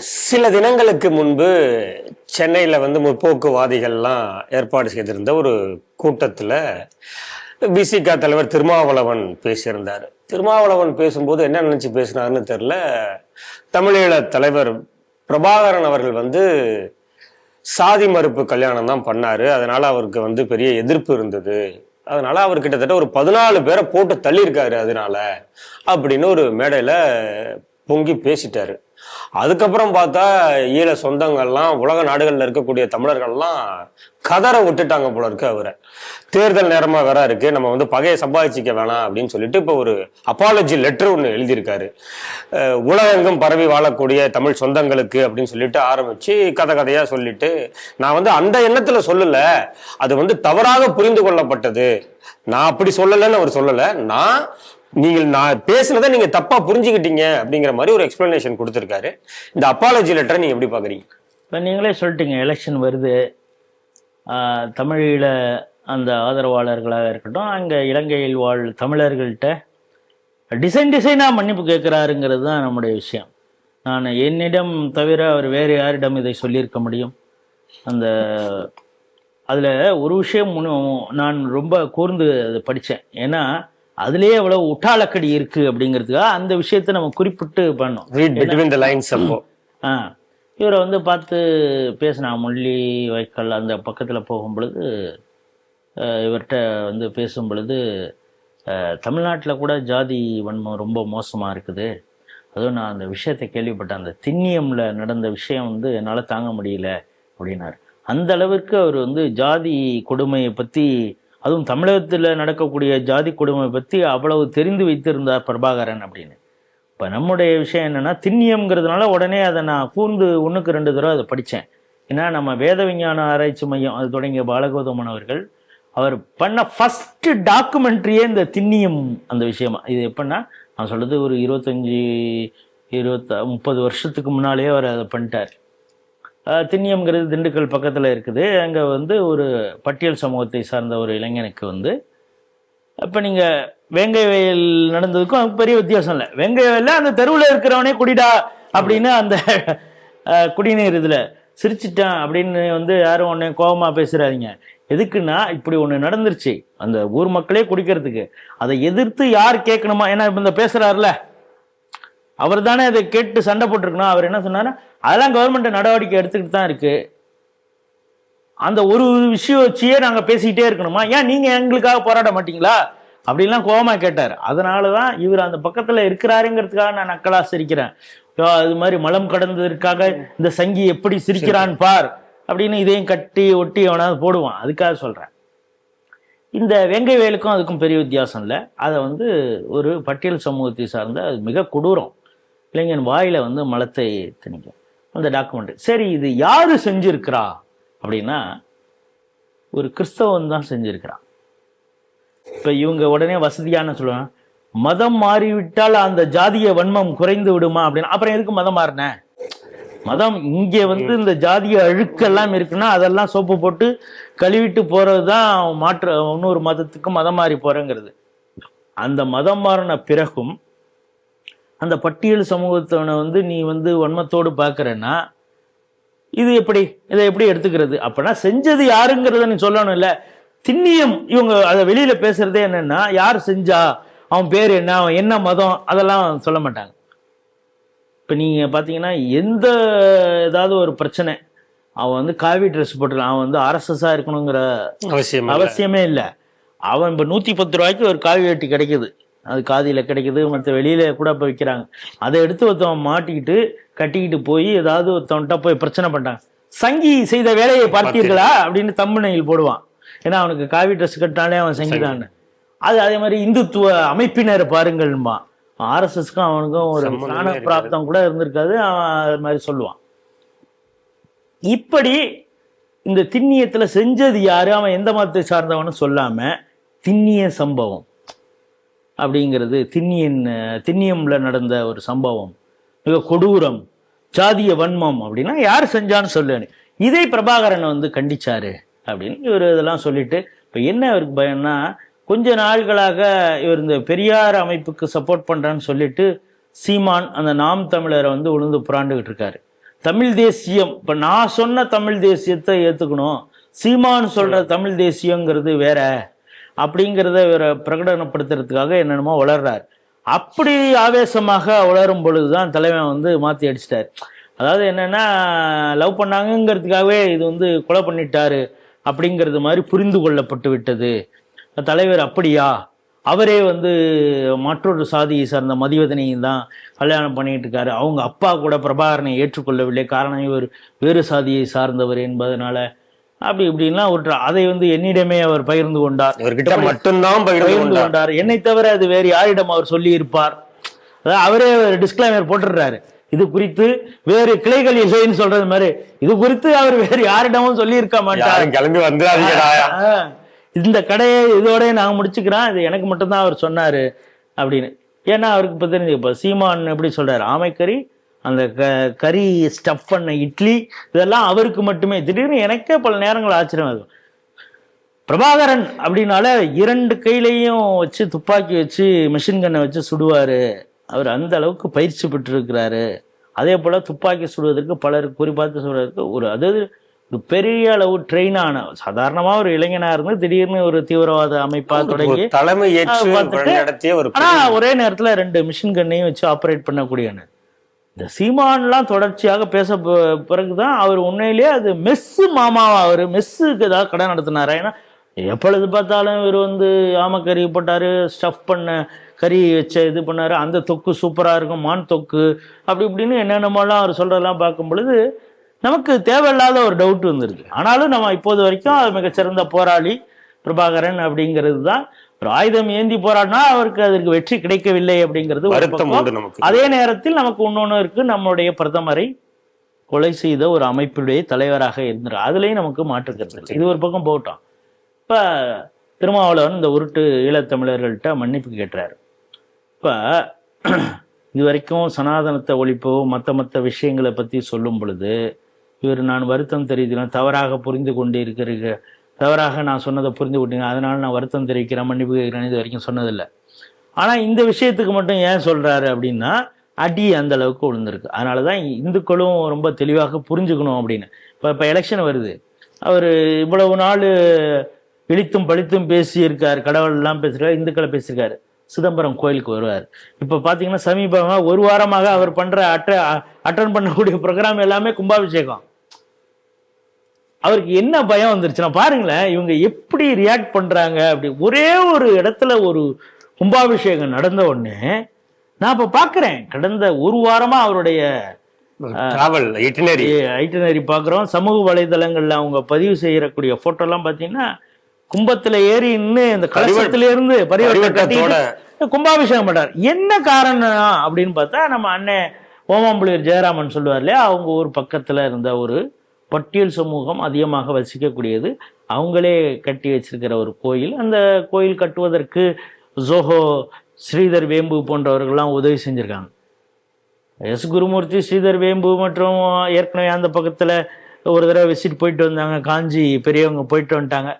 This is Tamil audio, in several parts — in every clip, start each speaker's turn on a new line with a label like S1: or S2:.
S1: சில தினங்களுக்கு முன்பு சென்னையில் வந்து முற்போக்குவாதிகள்லாம் ஏற்பாடு செய்திருந்த ஒரு கூட்டத்தில் பிசிகா தலைவர் திருமாவளவன் பேசியிருந்தார். திருமாவளவன் பேசும்போது என்ன நினச்சி பேசினாருன்னு தெரில தமிழீழ தலைவர் பிரபாகரன் அவர்கள் வந்து சாதி மறுப்பு கல்யாணம் தான் பண்ணார். அதனால் அவருக்கு வந்து பெரிய எதிர்ப்பு இருந்தது. அதனால் அவர் கிட்டத்தட்ட ஒரு பதினாலு பேரை போட்டு தள்ளியிருக்காரு அதனால அப்படின்னு ஒரு மேடையில் பொங்கி பேசிட்டாரு. அதுக்கப்புறம் பார்த்தா ஈழ சொந்தங்கள்லாம் உலக நாடுகளில் இருக்கக்கூடிய தமிழர்கள்லாம் கதற விட்டுட்டாங்க போல இருக்கு அவரை. தேர்தல் நேரமாக வேற இருக்கு. நம்ம வந்து பகையை சம்பாதிச்சிக்க வேணாம் அப்படின்னு சொல்லிட்டு இப்போ ஒரு அப்பாலஜி லெட்டர் ஒன்று எழுதியிருக்காரு. உலகெங்கும் பரவி வாழக்கூடிய தமிழ் சொந்தங்களுக்கு அப்படின்னு சொல்லிட்டு ஆரம்பிச்சு கதை கதையா சொல்லிட்டு நான் வந்து அந்த எண்ணத்துல சொல்லல. அது வந்து தவறாக புரிந்து கொள்ளப்பட்டது. நான் அப்படி சொல்லலைன்னு அவர் சொல்லலை. நான் நீங்கள் நான் பேசுனதை நீங்க தப்பா புரிஞ்சுக்கிட்டீங்க அப்படிங்கிற மாதிரி ஒரு எக்ஸ்பிளனேஷன் கொடுத்துருக்காரு. இந்த அப்பாலஜி லெட்டரை நீங்க எப்படி பாக்குறீங்க?
S2: இப்போ நீங்களே சொல்லிட்டீங்க எலெக்ஷன் வருது. தமிழில் தமிழீழ அந்த ஆதரவாளர்களாக இருக்கட்டும் அங்கே இலங்கையில் வாழ் தமிழர்கள்ட்ட டிசைன் டிசைனாக மன்னிப்பு கேட்குறாருங்கிறது தான் நம்முடைய விஷயம். நான் என்னிடம் தவிர அவர் வேறு யாரிடம் இதை சொல்லியிருக்க முடியும்? அந்த அதில் ஒரு விஷயம் நான் ரொம்ப கூர்ந்து அதை படித்தேன் ஏன்னா அதுலேயே எவ்வளோ உட்டாலக்கடி இருக்குது அப்படிங்கிறதுக்காக அந்த விஷயத்தை நம்ம குறிப்பிட்டு பண்ணோம் ஆ இவரை வந்து பார்த்து பேசினா முள்ளி வைக்கல் அந்த பக்கத்தில் போகும் பொழுது இவர்கிட்ட வந்து பேசும் பொழுது தமிழ்நாட்டில் கூட ஜாதி வன்மம் ரொம்ப மோசமாக இருக்குது. அதுவும் நான் அந்த விஷயத்தை கேள்விப்பட்டேன். அந்த திண்ணியமில் நடந்த விஷயம் வந்து என்னால் தாங்க முடியல அப்படின்னாரு. அந்த அளவுக்கு அவர் வந்து ஜாதி கொடுமையை பற்றி அதுவும் தமிழகத்தில் நடக்கக்கூடிய ஜாதி கொடுமை பற்றி அவ்வளவு தெரிந்து வைத்திருந்தார் பிரபாகரன் அப்படின்னு. இப்போ நம்முடைய விஷயம் என்னென்னா திண்ணியம்ங்கிறதுனால உடனே அதை நான் கூர்ந்து ஒன்றுக்கு ரெண்டு தடவை அதை படித்தேன் ஏன்னா நம்ம வேத விஞ்ஞான ஆராய்ச்சி மையம் அது தொடங்கிய பாலகௌதமன் அவர்கள் அவர் பண்ண ஃபஸ்ட்டு டாக்குமெண்ட்ரியே இந்த திண்ணியம் அந்த விஷயமா. இது எப்படின்னா நான் சொல்கிறது ஒரு இருபத்தஞ்சி இருபத்த முப்பது வருஷத்துக்கு முன்னாலேயே அவர் அதை பண்ணிட்டார். திண்ணியம்ங்கிறது திண்டுக்கல் பக்கத்தில் இருக்குது. அங்கே வந்து ஒரு பட்டியல் சமூகத்தை சார்ந்த ஒரு இளைஞனுக்கு வந்து இப்போ நீங்கள் வேங்கை வயல் நடந்ததுக்கும் பெரிய வித்தியாசம் இல்லை. வேங்கை வயலில் அந்த தெருவில் இருக்கிறவனே குடிடா அப்படின்னு அந்த குடிநீர் இதில் சிரிச்சிட்டான் அப்படின்னு வந்து யாரும் ஒன்று கோபமாக பேசுகிறாதீங்க எதுக்குன்னா இப்படி ஒன்று நடந்துருச்சு. அந்த ஊர் மக்களே குடிக்கிறதுக்கு. அதை எதிர்த்து யார் கேட்கணுமா? ஏன்னா இப்போ இந்த பேசுகிறாருல அவர் தானே அதை கேட்டு சண்டை போட்டிருக்கணும். அவர் என்ன சொன்னார் அதெல்லாம் கவர்மெண்ட் நடவடிக்கை எடுத்துக்கிட்டு தான் இருக்கு. அந்த ஒரு விஷயம் வச்சியே நாங்கள் பேசிக்கிட்டே இருக்கணுமா? ஏன் நீங்கள் எங்களுக்காக போராட மாட்டீங்களா? அப்படின்லாம் கோபமாக கேட்டார். அதனால தான் இவர் அந்த பக்கத்தில் இருக்கிறாருங்கிறதுக்காக நான் நக்கலாக சிரிக்கிறேன். அது மாதிரி மலம் கடந்ததற்காக இந்த சங்கி எப்படி சிரிக்கிறான் பார் அப்படின்னு இதையும் கட்டி ஒட்டி அவனாவது போடுவான். அதுக்காக சொல்கிறேன் இந்த வெங்கை வேலுக்கும் அதுக்கும் பெரிய வித்தியாசம் இல்லை. அதை வந்து ஒரு பட்டியல் சமூகத்தை சார்ந்த அது மிக கொடூரம். இளைஞன் வாயில் வந்து மலத்தை திணிக்கும். அந்த டாக்குமெண்ட்ரி சரி இது யார் செஞ்சுருக்கிறா? அப்படின்னா ஒரு கிறிஸ்தவன் தான் செஞ்சுருக்கிறான் இப்போ இவங்க உடனே வசதியான சொல்லுவாங்க மதம் மாறிவிட்டால் அந்த ஜாதிய வன்மம் குறைந்து விடுமா? அப்படின்னா. அப்புறம் எதுக்கு மதம் மாறின? மதம் இங்கே வந்து இந்த ஜாதிய அழுக்கெல்லாம் இருக்குன்னா அதெல்லாம் சோப்பு போட்டு கழுவிட்டு போறது தான் மாற்று இன்னொரு மதத்துக்கு மதம் மாறி போறேங்கிறது. அந்த மதம் மாறின பிறகும் அந்த பட்டியல் சமூகத்தவனை வந்து நீ வந்து வன்மத்தோடு பார்க்கறன்னா இது எப்படி? இதை எப்படி எடுத்துக்கிறது? அப்பனா செஞ்சது யாருங்கிறத நீ சொல்லணும் இல்ல திண்ணியம் இவங்க அதை வெளியில பேசுறதே என்னன்னா யார் செஞ்சா அவன் பேர் என்ன அவன் என்ன மதம் அதெல்லாம் சொல்ல மாட்டாங்க. இப்போ நீங்க பாத்தீங்கன்னா எந்த ஏதாவது ஒரு பிரச்சனை அவன் வந்து காவி ட்ரெஸ் போட்டுருக்கான் அவன் வந்து ஆர்எஸ்எஸ்ஸாக இருக்கணுங்கிற
S1: அவசியம்.
S2: அவசியமே இல்லை. அவன் இப்போ நூற்றி பத்து ரூபாய்க்கு ஒரு காவி வேட்டி கிடைக்குது. அது காதியில் கிடைக்குது மற்ற வெளியில கூட இப்போ விற்கிறாங்க அதை எடுத்து ஒருத்தவன் மாட்டிக்கிட்டு கட்டிக்கிட்டு போய் ஏதாவது ஒருத்தவன்கிட்ட போய் பிரச்சனை பண்ணிட்டாங்க சங்கி செய்த வேலையை பார்த்தீர்களா? அப்படின்னு தம்பனையில் போடுவான். ஏன்னா அவனுக்கு காவி ட்ரெஸ் கட்டினாலே அவன் சங்கிதான் அது அதே மாதிரி இந்துத்துவ அமைப்பினர் பாருங்கள்மா. ஆர்எஸ்எஸ்க்கும் அவனுக்கும் ஒரு ஞான. பிராப்தம் கூட இருந்திருக்காது. அவன் அது மாதிரி சொல்லுவான். இப்படி இந்த திண்ணியத்துல செஞ்சது யாரு? அவன் எந்த மதத்தை சார்ந்தவனு சொல்லாம திண்ணிய சம்பவம். அப்படிங்கிறது திண்ணியன் திண்ணியம்ல நடந்த ஒரு சம்பவம். மிக கொடூரம் ஜாதிய வன்மம் அப்படின்னா யார் செஞ்சான்னு சொல்லுன்னு இதை பிரபாகரன் வந்து கண்டிச்சாரு அப்படின்னு இவர் இதெல்லாம் சொல்லிட்டு இப்போ என்ன இவருக்கு பயம்னா கொஞ்ச நாள்களாக இவர் இந்த பெரியார் அமைப்புக்கு சப்போர்ட் பண்றேன்னு சொல்லிட்டு சீமான் அந்த நாம் தமிழரை வந்து உளுந்து புராண்டுகிட்டு இருக்காரு. தமிழ் தேசியம் இப்ப நான் சொன்ன தமிழ் தேசியத்தை ஏத்துக்கணும். சீமான் சொல்ற தமிழ் தேசியங்கிறது வேற. அப்படிங்கிறத இவரை பிரகடனப்படுத்துறதுக்காக என்னென்னமோ வளர்றார். அப்படி ஆவேசமாக வளரும் பொழுது தான் தலைவன் வந்து மாத்தி அடிச்சிட்டார். அதாவது என்னன்னா லவ் பண்ணாங்கங்கிறதுக்காகவே இது வந்து கொலை பண்ணிட்டாரு அப்படிங்கிறது மாதிரி புரிந்து கொள்ளப்பட்டு விட்டது. தலைவர் அப்படியா? அவரே வந்து மற்றொரு சாதியை சார்ந்த மதிவதனையும் தான் கல்யாணம் பண்ணிட்டு இருக்காரு. அவங்க அப்பா கூட பிரபாகரனை ஏற்றுக்கொள்ளவில்லை. காரணம் இவர் வேறு சாதியை சார்ந்தவர் என்பதனால அப்படி இப்படின்லாம் ஒரு அதை வந்து என்னிடமே அவர் பகிர்ந்து கொண்டார்.
S1: இவர்கிட்ட மட்டும்தான் பகிர்ந்து கொண்டார்.
S2: என்னை தவிர அது வேறு யாரிடம் அவர் சொல்லி இருப்பார் அதாவது அவரே டிஸ்கிளைமர் போட்டுடுறாரு. இது குறித்து வேறு கிளைகள் இல்லைன்னு சொல்றது மாதிரி. இது குறித்து அவர் வேறு யாரிடமும் சொல்லி இருக்க மாட்டார்
S1: கிளம்பி வந்துடாதீங்கடா.
S2: இந்த கடையை இதோட நான் முடிச்சுக்கிறேன் இது எனக்கு மட்டும்தான் அவர் சொன்னாரு அப்படின்னு. ஏன்னா அவருக்கு இப்போ தெரிஞ்சு இப்போ சீமான் எப்படி சொல்றாரு? ஆமைக்கறி அந்த க கறி ஸ்டஃப் பண்ண இட்லி இதெல்லாம் அவருக்கு மட்டுமே. திடீர்னு எனக்கே பல நேரங்கள் ஆச்சரியம் ஆகும் பிரபாகரன் அப்படின்னால இரண்டு கையிலையும் வச்சு துப்பாக்கி வச்சு மிஷின் கன்னை வச்சு சுடுவாரு. அவர் அந்த அளவுக்கு பயிற்சி பெற்றிருக்கிறாரு. அதே போல துப்பாக்கி சுடுவதற்கு பலர் குறிப்பாத்து சுடுவதற்கு ஒரு அதாவது ஒரு பெரிய அளவு ட்ரெயின் ஆன சாதாரணமா ஒரு இளைஞனா இருந்து திடீர்னு ஒரு தீவிரவாத அமைப்பா தொடங்கி
S1: தலைமை ஏற்று ஒரு
S2: நேரத்துல ரெண்டு மிஷின் கன்னையும் வச்சு ஆப்ரேட் பண்ணக்கூடியவனு. இந்த சீமான்லாம் தொடர்ச்சியாக பேச பிறகு தான் அவர் உண்மையிலேயே அது மெஸ்ஸு மாமாவா அவர் மெஸ்ஸுக்கு ஏதாவது கடை நடத்தினார்? ஏன்னா எப்பொழுது பார்த்தாலும் இவர் வந்து ஆமக்கறி போட்டார் ஸ்டஃப் பண்ண கறி வச்ச இது பண்ணாரு அந்த தொக்கு சூப்பராக இருக்கும் மான் தொக்கு அப்படி இப்படின்னு என்னென்னமோலாம் அவர் சொல்கிறதெல்லாம் பார்க்கும் பொழுது நமக்கு தேவையில்லாத ஒரு டவுட் வந்துருக்கு ஆனாலும் நம்ம இப்போது வரைக்கும் மிகச்சிறந்த போராளி பிரபாகரன் அப்படிங்கிறது தான் ஒரு ஆயுதம் ஏந்தி போராடினா அவருக்கு அதற்கு வெற்றி கிடைக்கவில்லை அப்படிங்கிறது ஒரு பக்கம். அதே நேரத்தில் நமக்கு இன்னொன்று இருக்கு நம்மளுடைய பிரதமரை கொலை செய்த ஒரு அமைப்புடைய தலைவராக இருந்தார் அதுலயும் நமக்கு மாற்றுக்கிறது. இது ஒரு பக்கம் போகட்டும் இப்ப திருமாவளவன் இந்த உருட்டு ஈழத்தமிழர்கள்ட்ட மன்னிப்பு கேட்டுறாரு இப்ப இது வரைக்கும் சனாதனத்தை ஒழிப்போ மற்ற மற்ற விஷயங்களை பத்தி சொல்லும் பொழுது இவர் நான் வருத்தம் தெரிவிக்கிறேன் தவறாக புரிந்து கொண்டு இருக்கிறீங்க தவறாக நான் சொன்னதை புரிந்து கொண்டீங்க அதனால நான் வருத்தம் தெரிவிக்கிறேன் மன்னிப்பு கேட்கிறேன் இது வரைக்கும் சொன்னதில்லை. ஆனால் இந்த விஷயத்துக்கு மட்டும் ஏன் சொல்கிறாரு அப்படின்னா அடி அந்த அளவுக்கு விழுந்திருக்கு அதனால தான் இந்துக்களும் ரொம்ப தெளிவாக புரிஞ்சுக்கணும் அப்படின்னு. இப்போ இப்போ எலெக்ஷன் வருது. அவர் இவ்வளவு நாள் இழித்தும் பழித்தும் பேசியிருக்கார். கடவுள் எல்லாம் பேசியிருக்காரு இந்துக்களை பேசியிருக்காரு. சிதம்பரம் கோயிலுக்கு வருவார். இப்போ பார்த்தீங்கன்னா சமீபமாக ஒரு வாரமாக அவர் பண்ணுற அட்ட அட்டன் பண்ணக்கூடிய ப்ரோக்ராம் எல்லாமே கும்பாபிஷேகம். அவருக்கு என்ன பயம் வந்துருச்சுன்னா பாருங்களேன் இவங்க எப்படி ரியாக்ட் பண்றாங்க அப்படி. ஒரே ஒரு இடத்துல ஒரு கும்பாபிஷேகம் நடந்த உடனே நான் இப்ப பாக்குறேன் கடந்த ஒரு வாரமா அவருடைய
S1: டிராவல் இட்டினரி
S2: ஐட்டனரி பார்க்குறோம் சமூக வலைதளங்கள்ல அவங்க பதிவு செய்யக்கூடிய போட்டோலாம் பார்த்தீங்கன்னா கும்பத்துல ஏறி இன்னும் இந்த கலசத்துல இருந்து பரிவர்த்தனை கும்பாபிஷேகம் பண்றார். என்ன காரணம் அப்படின்னு பார்த்தா நம்ம அண்ணன் ஓமாம்புலியர் ஜெயராமன் சொல்லுவார் இல்லையா? அவங்க ஊர் பக்கத்துல இருந்த ஒரு பட்டியல் சமூகம் அதிகமாக வசிக்கக்கூடியது. அவங்களே கட்டி வச்சிருக்கிற ஒரு கோயில். அந்த கோயில் கட்டுவதற்கு ஜோஹோ ஸ்ரீதர் வேம்பு போன்றவர்கள்லாம் உதவி செஞ்சுருக்காங்க. எஸ். குருமூர்த்தி ஸ்ரீதர் வேம்பு மற்றும் ஏற்கனவே அந்த பக்கத்தில் ஒரு தடவை விசிட் போயிட்டு வந்தாங்க. காஞ்சி பெரியவங்க போயிட்டு வந்துட்டாங்க.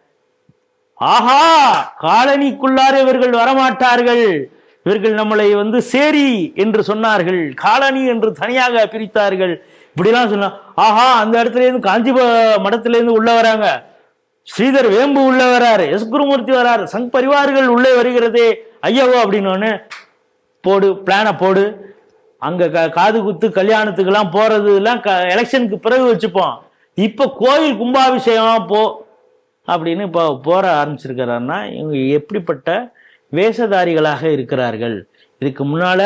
S2: ஆஹா! காலனிக்குள்ளார இவர்கள் வரமாட்டார்கள். இவர்கள் நம்மளை வந்து சேரி என்று சொன்னார்கள். காலனி என்று தனியாக பிரித்தார்கள். இப்படிலாம் சொன்னா ஆஹா அந்த இடத்துல இருந்து காஞ்சி மடத்துலேருந்து உள்ளே உள்ள வராங்க. ஸ்ரீதர் வேம்பு உள்ள வராரு எஸ் குருமூர்த்தி வராரு சங் பரிவார்கள் உள்ளே வருகிறதே ஐயாவோ அப்படின்னு போடு பிளானை போடு. அங்க க- காது குத்து கல்யாணத்துக்கெல்லாம் போறது எல்லாம் எலெக்ஷனுக்கு பிறகு வச்சுப்போம். இப்ப கோயில் கும்பாபிஷேகம் போ அப்படின்னு இப்போ போற ஆரம்பிச்சிருக்கிறாருன்னா இவங்க எப்படிப்பட்ட வேஷதாரிகளாக இருக்கிறார்கள்? இதுக்கு முன்னால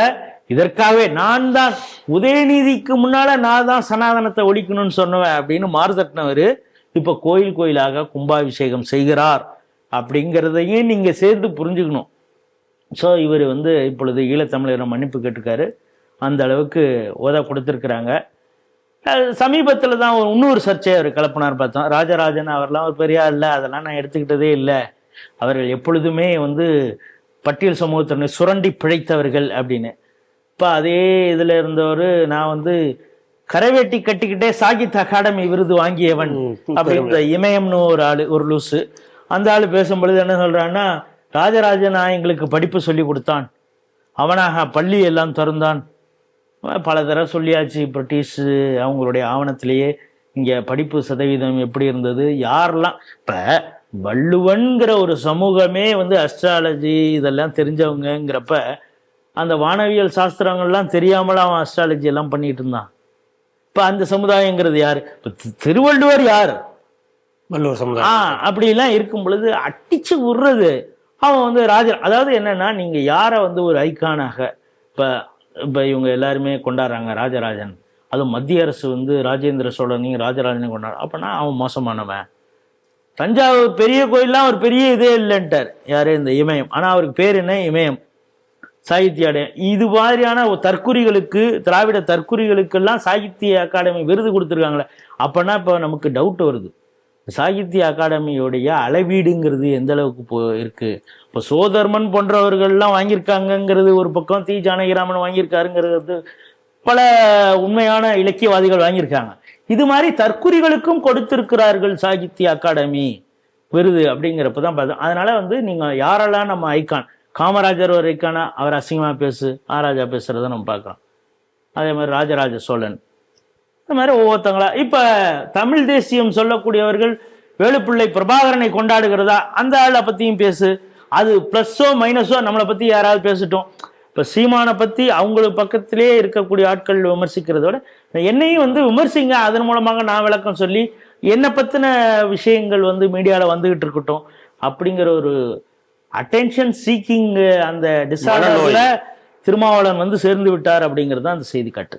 S2: இதற்காகவே நான் தான் உதயநிதிக்கு முன்னால நான் தான் சனாதனத்தை ஒழிக்கணும்னு சொன்னவன் அப்படின்னு மாறுதட்டினவர் இப்போ கோயில் கோயிலாக கும்பாபிஷேகம் செய்கிறார் அப்படிங்கிறதையும் நீங்க சேர்ந்து புரிஞ்சுக்கணும். ஸோ இவர் வந்து இப்பொழுது ஈழத்தமிழரை மன்னிப்பு கேட்டிருக்காரு. அந்த அளவுக்கு உத கொடுத்துருக்குறாங்க. சமீபத்தில் தான் ஒரு இன்னொரு சர்ச்சையை அவர் கலப்பினார் பார்த்தோம். ராஜராஜன் அவர்லாம் ஒரு பெரிய இல்லை அதெல்லாம் நான் எடுத்துக்கிட்டதே இல்லை. அவர்கள் எப்பொழுதுமே வந்து பட்டியல் சமூகத்தினை சுரண்டி பிழைத்தவர்கள் அப்படின்னு. இப்போ அதே இதில் இருந்தவர் நான் வந்து கரைவேட்டி கட்டிக்கிட்டே சாகித் அகாடமி விருது வாங்கியவன்
S1: ம்,
S2: அப்படி இந்த இமயம்னு ஒரு ஆளு ஒரு லூசு. அந்த ஆளு பேசும்பொழுது என்ன சொல்றான்னா ராஜராஜன் எங்களுக்கு படிப்பு சொல்லி கொடுத்தான். அவனாக பள்ளி எல்லாம் திறந்தான். பல தடவை சொல்லியாச்சு பிரிட்டிஷு அவங்களுடைய ஆவணத்திலேயே இங்கே படிப்பு சதவீதம் எப்படி இருந்தது யாரெல்லாம் இப்போ வள்ளுவன்கிற ஒரு சமூகமே வந்து அஸ்ட்ராலஜி இதெல்லாம் தெரிஞ்சவங்கங்கிறப்ப அந்த வானவியல் சாஸ்திரங்கள்லாம் தெரியாமல அவன் அஸ்ட்ராலஜி எல்லாம் பண்ணிட்டு இருந்தான். இப்போ அந்த சமுதாயங்கிறது யார்? இப்போ திருவள்ளுவர் யார்?
S1: வள்ளுவர்
S2: ஆ
S1: சமுதாயம்
S2: அப்படிலாம் இருக்கும் பொழுது அடிச்சு விடுறது அவன் வந்து ராஜ அதாவது என்னன்னா நீங்க யாரை வந்து ஒரு ஐக்கானாக இப்ப இப்ப இவங்க எல்லாருமே கொண்டாடுறாங்க ராஜராஜன். அதுவும் மத்திய அரசு வந்து ராஜேந்திர சோழனையும் ராஜராஜனையும் கொண்டாடு அப்பனா அவன் மோசமானவன். தஞ்சாவூர் பெரிய கோயில்லாம் ஒரு பெரிய இதே இல்லைன்ட்டார். யாரு? இந்த இமயம். ஆனா அவருக்கு பேர் என்ன? இமயம். சாகித்ய அடையம் இது மாதிரியான ஒரு தற்குறிகளுக்கு திராவிட தற்குறிகளுக்கெல்லாம் சாகித்ய அகாடமி விருது கொடுத்துருக்காங்களே அப்பனா இப்போ நமக்கு டவுட் வருது. சாகித்ய அகாடமியோடைய அளவீடுங்கிறது எந்த அளவுக்கு போ இருக்குது இப்போ சோதர்மன் போன்றவர்கள்லாம் வாங்கியிருக்காங்கங்கிறது ஒரு பக்கம் தி ஜானகிராமன் வாங்கியிருக்காருங்கிறது பல உண்மையான இலக்கியவாதிகள் வாங்கியிருக்காங்க. இது மாதிரி தற்குறிகளுக்கும் கொடுத்திருக்கிறார்கள் சாகித்ய அகாடமி விருது அப்படிங்கிறப்ப தான் பார்த்தோம் அதனால் வந்து நீங்கள் யாரெல்லாம் நம்ம ஐக்கான் காமராஜர் வரைக்கான அவர் அசிங்கமாக பேசு ஆராஜா பேசுகிறத நம்ம பார்க்கலாம். அதே மாதிரி ராஜராஜ சோழன். இந்த மாதிரி ஒவ்வொருத்தங்களா இப்போ தமிழ் தேசியம் சொல்லக்கூடியவர்கள் வேலுப்பிள்ளை பிரபாகரனை கொண்டாடுகிறதா அந்த ஆளை பற்றியும் பேசு. அது ப்ளஸ்ஸோ மைனஸோ நம்மளை பற்றி யாராவது பேசட்டும். இப்போ சீமானை பற்றி அவங்களுக்கு பக்கத்திலே இருக்கக்கூடிய ஆட்கள் விமர்சிக்கிறதோட என்னையும் வந்து விமர்சிங்க அதன் மூலமாக நான் விளக்கம் சொல்லி என்னை பற்றின விஷயங்கள் வந்து மீடியாவில் வந்துக்கிட்டு இருக்கட்டும் அப்படிங்கிற ஒரு அட்டென்ஷன் சீக்கிங் அந்த டிசார்டர்ல திருமாவளவன் வந்து சேர்ந்து விட்டார் அப்படிங்கிறது தான் அந்த செய்தி காட்டு.